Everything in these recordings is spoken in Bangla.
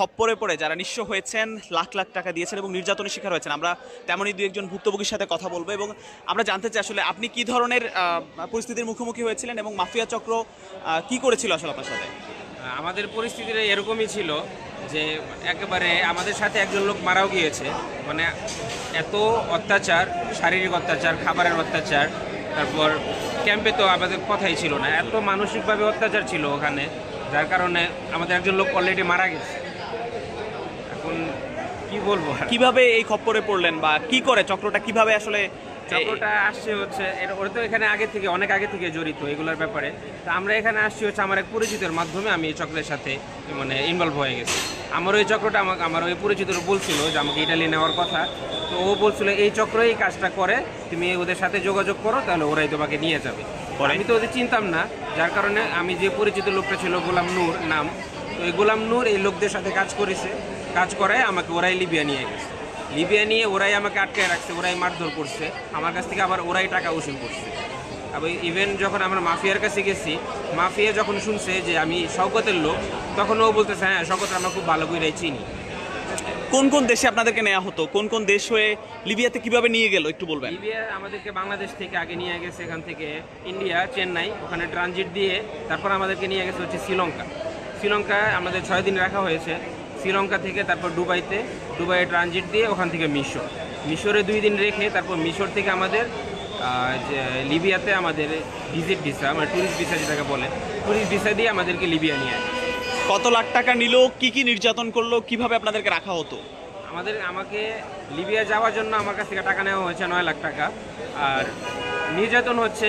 খপ্পরে পড়ে, যারা নিঃস্ব হয়েছেন, লাখ লাখ টাকা দিয়েছেন এবং নির্যাতনের শিকার হয়েছেন, আমরা তেমনই দু একজন ভুক্তভোগীর সাথে কথা বলব এবং আমরা জানতে চাই আসলে আপনি কি ধরনের পরিস্থিতির মুখোমুখি হয়েছিলেন এবং মাফিয়া চক্র কি করেছিল আসলে আপনার সাথে? আমাদের পরিস্থিতিটা এরকমই ছিল যে একেবারে আমাদের সাথে একজন লোক মারাও গিয়েছে। মানে এত অত্যাচার, শারীরিক অত্যাচার, খাবারের অত্যাচার, তারপর ক্যাম্পে তো আমাদের কথাই ছিল না। এত মানসিকভাবে অত্যাচার ছিল ওখানে, যার কারণে আমাদের একজন লোক অলরেডি মারা গেছে। এখন কি বলব? কীভাবে এই খপ্পরে পড়লেন বা কি করে? চক্রটা কীভাবে আসলে চক্রটা আসছে হচ্ছে ওরা তো এখানে আগে থেকে অনেক আগে থেকে জড়িত এগুলোর ব্যাপারে। তো আমরা এখানে আসছি হচ্ছে আমার এক পরিচিতের মাধ্যমে আমি এই চক্রের সাথে মানে ইনভলভ হয়ে গেছি। আমার ওই চক্রটা আমাকে আমার ওই পরিচিত বলছিল যে আমাকে ইটালি নেওয়ার কথা। তো ও বলছিল এই চক্রই কাজটা করে তুমি ওদের সাথে যোগাযোগ করো তাহলে ওরাই তোমাকে নিয়ে যাবে। পরে? আমি তো ওদের চিনতাম না যার কারণে আমি যে পরিচিত লোকটা ছিল গোলাম নূর নাম তো এই গোলাম নূর এই লোকদের সাথে কাজ করেছে। কাজ করায় আমাকে ওরাই লিবিয়া নিয়ে গেছে। লিবিয়া নিয়ে ওরাই আমাকে আটকায় রাখছে ওরাই মারধর করছে। আমার কাছ থেকে আবার ওরাই টাকা উসুল করছে। আবার ইভেন যখন আমরা মাফিয়ার কাছে গেছি মাফিয়া যখন শুনছে যে আমি শওকতের লোক তখন ও বলতেছে হ্যাঁ শওকত আমরা খুব ভালো করে চিনি। কোন কোন দেশে আপনাদেরকে নেওয়া হতো? কোন কোন দেশ হয়ে লিবিয়াতে কীভাবে নিয়ে গেল? একটু বলবেন। লিবিয়া আমাদেরকে বাংলাদেশ থেকে আগে নিয়ে গেছে এখান থেকে ইন্ডিয়া চেন্নাই ওখানে ট্রানজিট দিয়ে তারপর আমাদেরকে নিয়ে গেছে হচ্ছে শ্রীলঙ্কা। শ্রীলঙ্কায় আমাদের ছয় দিন রাখা হয়েছে। শ্রীলঙ্কা থেকে তারপর দুবাইতে দুবাইয়ে ট্রানজিট দিয়ে ওখান থেকে মিশর। মিশরে দুই দিন রেখে তারপর মিশর থেকে আমাদের যে লিবিয়াতে আমাদের ভিজিট ভিসা মানে ট্যুরিস্ট ভিসা যেটাকে বলে ট্যুরিস্ট ভিসা দিয়ে আমাদেরকে লিবিয়া নিয়ে আসে। কত লাখ টাকা নিল কি কি নির্যাতন করল কীভাবে আপনাদেরকে রাখা হতো? আমাদের আমাকে লিবিয়া যাওয়ার জন্য আমার কাছ থেকে টাকা নেওয়া হয়েছে নয় লাখ টাকা। আর নির্যাতন হচ্ছে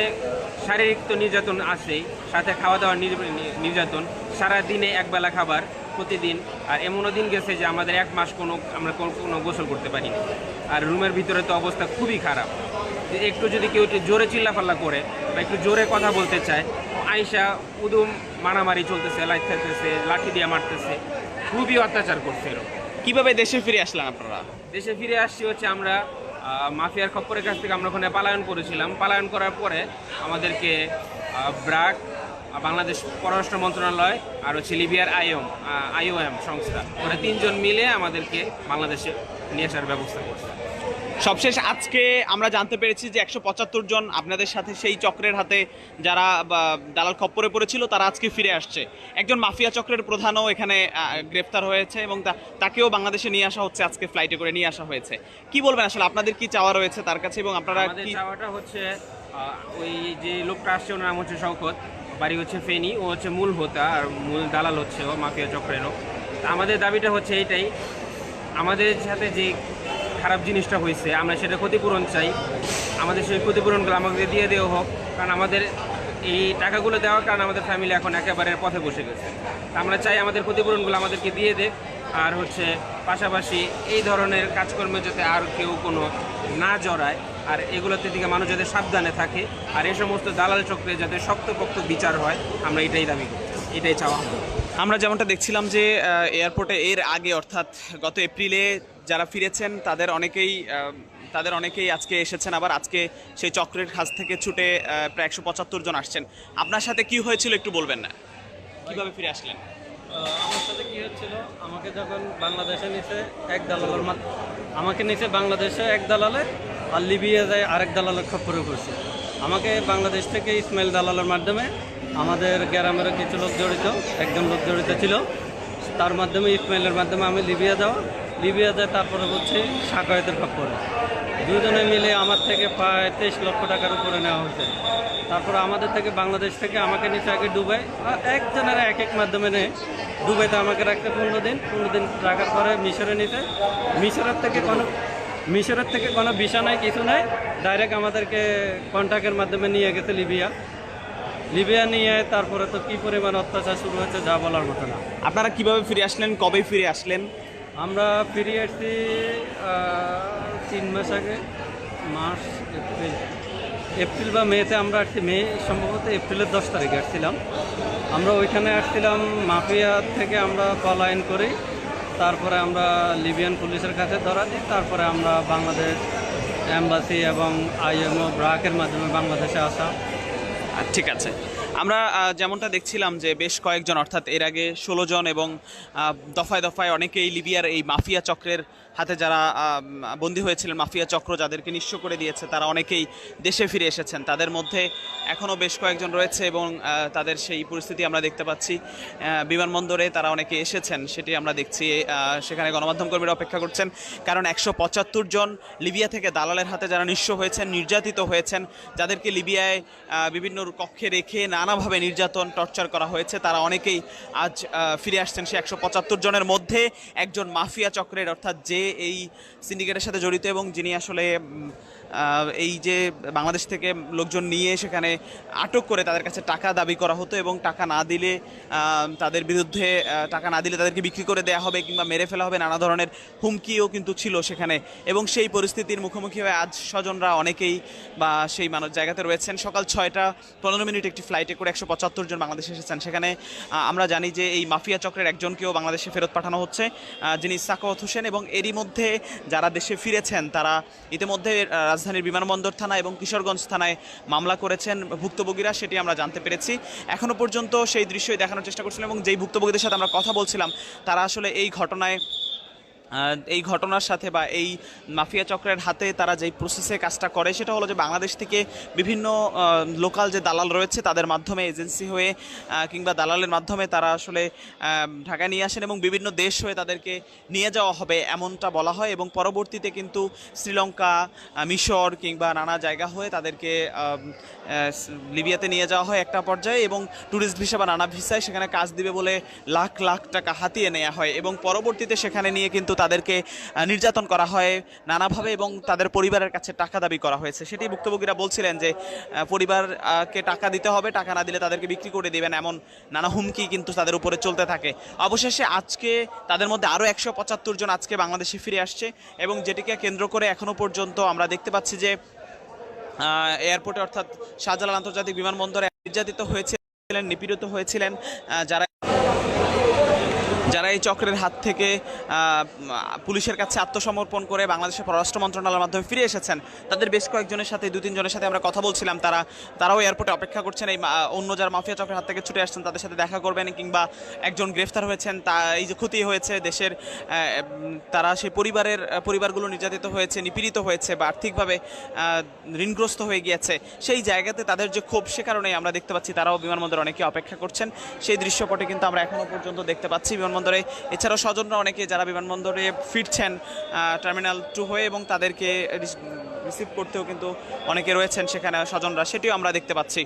শারীরিক তো নির্যাতন আসেই সাথে খাওয়া দাওয়ার নির্যাতন সারা দিনে একবেলা খাবার। প্রতিদিন আর এমনও দিন গেছে যে আমাদের এক মাস কোনো আমরা কোনো গোসল করতে পারিনি। আর রুমের ভিতরে তো অবস্থা খুবই খারাপ। যে একটু যদি কেউ একটু জোরে চিল্লাফাল্লা করে বা একটু জোরে কথা বলতে চায় আয়সা উদুম মারামারি চলতেছে লাইট থাকতেছে লাঠি দিয়ে মারতেছে খুবই অত্যাচার করছে এরকম কীভাবে দেশে ফিরে আসলেন আপনারা? দেশে ফিরে আসছি হচ্ছে আমরা মাফিয়ার খপ্পরের কাছ থেকে আমরা ওখানে পালায়ন করেছিলাম। পালায়ন করার পরে আমাদেরকে ব্রাক বাংলাদেশ পররাষ্ট্র মন্ত্রণালয় আর হচ্ছে লিবিয়ার আইওম আইওএম সংস্থা। ওরা তিনজন মিলে আমাদেরকে বাংলাদেশে নিয়ে আসার ব্যবস্থা করছে। সবশেষ আজকে আমরা জানতে পেরেছি যে একশো পঁচাত্তর জন আপনাদের সাথে সেই চক্রের হাতে যারা দালাল খপ্পরে পড়েছিল তারা আজকে ফিরে আসছে। একজন মাফিয়া চক্রের প্রধানও এখানে আহ, গ্রেফতার হয়েছে এবং তাকেও বাংলাদেশে নিয়ে আসা হচ্ছে আজকে ফ্লাইটে করে নিয়ে আসা হয়েছে। কি বলবেন আসলে আপনাদের কি চাওয়া রয়েছে তার কাছে এবং আপনারা চাওয়াটা হচ্ছে ওই যে লোকটা আসছে ওনার নাম হচ্ছে শওকত। বাড়ি হচ্ছে ফেনি, ও হচ্ছে মূল হোতা আর মূল দালাল হচ্ছে ও, মাফিয়া চক্রেরও আমাদের দাবিটা হচ্ছে এইটাই, আমাদের সাথে যে খারাপ জিনিসটা হয়েছে, আমরা সেটা ক্ষতিপূরণ চাই। আমাদের সেই ক্ষতিপূরণগুলো আমাদের দিয়ে দেওয়া হোক, কারণ আমাদের এই টাকাগুলো দেওয়ার কারণে আমাদের ফ্যামিলি এখন একেবারে পথে বসে গেছে। আমরা চাই আমাদের ক্ষতিপূরণগুলো আমাদেরকে দিয়ে দেখ আর হচ্ছে পাশাপাশি এই ধরনের কাজকর্মে যাতে আর কেউ কোনো না জড়ায় আর এগুলোতে থেকে মানুষ যাতে সাবধানে থাকে। আর এই সমস্ত দালাল চক্রে যাতে শক্তপোক্ত বিচার হয় আমরা এটাই দাবি করি এটাই চাওয়া হবে। আমরা যেমনটা দেখছিলাম যে এয়ারপোর্টে এর আগে অর্থাৎ গত এপ্রিলে যারা ফিরেছেন তাদের অনেকেই তাদের অনেকেই আজকে এসেছেন আবার আজকে সেই চক্রের কাছ থেকে ছুটে প্রায় একশো পঁচাত্তর জন আসছেন। আপনার সাথে কি হয়েছিল একটু বলবেন না? কীভাবে ফিরে আসলেন? আমার সাথে কি হচ্ছিল আমাকে যখন বাংলাদেশে নিচে এক দালালের মাত- আমাকে নিচে বাংলাদেশে এক দালালে আর লিবিয়া যায় আরেক দালালের খপ্পরে পড়ছে আমাকে বাংলাদেশ থেকে ইসমাইল দালালের মাধ্যমে আমাদের গ্রামের কিছু লোক জড়িত, একজন লোক জড়িত ছিল। তার মাধ্যমে, ইসমাইলের মাধ্যমে আমি লিবিয়া যাওয়া, লিবিয়া যায় তারপরে হচ্ছে সাকায়তের খপ্পরে দুজনে মিলে আমার থেকে প্রায় তেইশ লক্ষ টাকার উপরে নেওয়া হয়েছে। তারপর আমাদের থেকে বাংলাদেশ থেকে আমাকে নিচে আগে ডুবাই আর একজনের এক এক মাধ্যমে নেয়। ডুবাইতে আমাকে রাখতে পনেরো দিন পনেরো দিন রাখার পরে মিশরে নিতে। মিশরের থেকে কোনো মিশরের থেকে কোনো ভিসা নাই কিছু নাই। ডাইরেক্ট আমাদেরকে কন্ট্যাক্টের মাধ্যমে নিয়ে গেছে লিবিয়া। লিবিয়া নিয়ে তারপরে তো কী পরিমাণ অত্যাচার শুরু হয়েছে যা বলার মতো না। আপনারা কীভাবে ফিরে আসলেন? কবে ফিরে আসলেন? আমরা ফিরে আসছি তিন মাস আগে মার্চ এপ্রিল। এপ্রিল বা মেতে আমরা আসছি মে সম্ভবত এপ্রিলের দশ তারিখে আসছিলাম। আমরা ওইখানে আসছিলাম মাফিয়া থেকে আমরা পলায়ন করি। তারপরে আমরা লিবিয়ান পুলিশের কাছে ধরা দিই তারপরে আমরা বাংলাদেশ অ্যাম্বাসি এবং আইএমও ব্রাকের মাধ্যমে বাংলাদেশে আসা। আহ, ঠিক আছে। আমরা যেমনটা দেখছিলাম যে বেশ কয়েকজন, অর্থাৎ এর আগে ষোলো জন এবং দফায় দফায় অনেকেই লিবিয়ার এই মাফিয়া চক্রের হাতে যারা বন্দী হয়েছিলেন, মাফিয়া চক্র যাদেরকে নিঃস্ব করে দিয়েছে, তারা অনেকেই দেশে ফিরে এসেছেন। তাদের মধ্যে এখনও বেশ কয়েকজন রয়েছে এবং তাদের সেই পরিস্থিতি আমরা দেখতে পাচ্ছি। বিমানবন্দরে তারা অনেকে এসেছেন, সেটি আমরা দেখছি সেখানে গণমাধ্যম কর্মীরা অপেক্ষা করছেন। কারণ একশো পঁচাত্তর জন লিবিয়া থেকে দালালের হাতে যারা নিঃস্ব হয়েছেন, নির্যাতিত হয়েছেন, যাদেরকে লিবিয়ায় বিভিন্ন কক্ষে রেখে নানাভাবে নির্যাতন, টর্চার করা হয়েছে। তারা অনেকেই আজ ফিরে আসছেন সে একশো পঁচাত্তর জনের মধ্যে। একজন মাফিয়া চক্রের, অর্থাৎ যে এই সিন্ডিকেটের সাথে জড়িত এবং যিনি আসলে এই যে বাংলাদেশ থেকে লোকজন নিয়ে সেখানে আটক করে তাদের কাছে টাকা দাবি করা হতো এবং টাকা না দিলে তাদের বিরুদ্ধে টাকা না দিলে তাদেরকে বিক্রি করে দেওয়া হবে কিংবা মেরে ফেলা হবে, নানা ধরনের হুমকিও কিন্তু ছিল সেখানে। এবং সেই পরিস্থিতির মুখোমুখি হয়ে আজ স্বজনরা অনেকেই বা সেই মানুষ জায়গাতে রয়েছেন। সকাল ছয়টা পনেরো মিনিট একটি ফ্লাইটে করে একশো পঁচাত্তর জন বাংলাদেশে এসেছেন। সেখানে আমরা জানি যে এই মাফিয়া চক্রের একজনকেও বাংলাদেশে ফেরত পাঠানো হচ্ছে যিনি সাকওয়াত হোসেন এবং এরই মধ্যে যারা দেশে ফিরেছেন, তারা ইতিমধ্যে রাজধানীর বিমানবন্দর থানা এবং কিশোরগঞ্জ থানায় মামলা করেছেন ভুক্তভোগীরা, সেটি আমরা জানতে পেরেছি। এখনও পর্যন্ত সেই দৃশ্যই দেখানোর চেষ্টা করছিলাম এবং যেই ভুক্তভোগীদের সাথে আমরা কথা বলছিলাম, তারা আসলে এই ঘটনায় এই ঘটনার সাথে বা এই মাফিয়া চক্রের হাতে তারা যেই প্রসেসে কাজটা করে, সেটা হলো যে বাংলাদেশ থেকে বিভিন্ন লোকাল যে দালাল রয়েছে, তাদের মাধ্যমে এজেন্সি হয়ে কিংবা দালালের মাধ্যমে তারা আসলে ঢাকায় নিয়ে আসেন এবং বিভিন্ন দেশ হয়ে তাদেরকে নিয়ে যাওয়া হবে এমনটা বলা হয় এবং পরবর্তীতে কিন্তু শ্রীলঙ্কা মিশর কিংবা নানা জায়গা হয়ে তাদেরকে লিবিয়াতে নিয়ে যাওয়া হয় একটা পর্যায়ে এবং ট্যুরিস্ট ভিসা বা নানা ভিসায় সেখানে কাজ দিবে বলে লাখ লাখ টাকা হাতিয়ে নেওয়া হয় এবং পরবর্তীতে সেখানে নিয়ে কিন্তু তাদেরকে নির্যাতন করা হয় নানাভাবে এবং তাদের পরিবারের কাছে টাকা দাবি করা হয়েছে। সেটি ভুক্তভোগীরা বলছিলেন যে পরিবারকে টাকা দিতে হবে, টাকা না দিলে তাদেরকে বিক্রি করে দেবেন এমন নানা হুমকি কিন্তু তাদের উপরে চলতে থাকে। অবশেষে আজকে তাদের মধ্যে আরও একশো পঁচাত্তর জন আজকে বাংলাদেশে ফিরে আসছে এবং যেটিকে কেন্দ্র করে এখনও পর্যন্ত আমরা দেখতে পাচ্ছি যে এয়ারপোর্টে অর্থাৎ শাহজালাল আন্তর্জাতিক বিমানবন্দরে নির্যাতিত হয়েছিলেন, নিপীড়িত হয়েছিলেন যারা যারা এই চক্রের হাত থেকে পুলিশের কাছে আত্মসমর্পণ করে বাংলাদেশের পররাষ্ট্র মন্ত্রণালয়ের মাধ্যমে ফিরে এসেছেন, তাদের বেশ কয়েকজনের সাথে দু তিনজনের সাথে আমরা কথা বলছিলাম। তারা, তারাও এয়ারপোর্টে অপেক্ষা করছেন, এই অন্য যারা মাফিয়া চক্রের হাত থেকে ছুটে আসছেন, তাদের সাথে দেখা করবেন কিংবা একজন গ্রেফতার হয়েছেন। তা, এই যে ক্ষতি হয়েছে দেশের তারা সেই পরিবারের পরিবারগুলো নির্যাতিত হয়েছে, নিপীড়িত হয়েছে বা আর্থিকভাবে ঋণগ্রস্ত হয়ে গিয়েছে। সেই জায়গাতে তাদের যে ক্ষোভ, সে কারণেই আমরা দেখতে পাচ্ছি তারাও বিমানবন্দরে অনেকে অপেক্ষা করছেন। সেই দৃশ্যপটে কিন্তু আমরা এখনও পর্যন্ত দেখতে পাচ্ছি বিমানবন্দরে। এছাড়াও স্বজনরা অনেকে যারা বিমানবন্দরে ফিরছেন টার্মিনাল টু হয়ে এবং তাদেরকে রিসিভ করতেও কিন্তু অনেকে রয়েছেন সেখানে স্বজনরা, সেটিও আমরা দেখতে পাচ্ছি।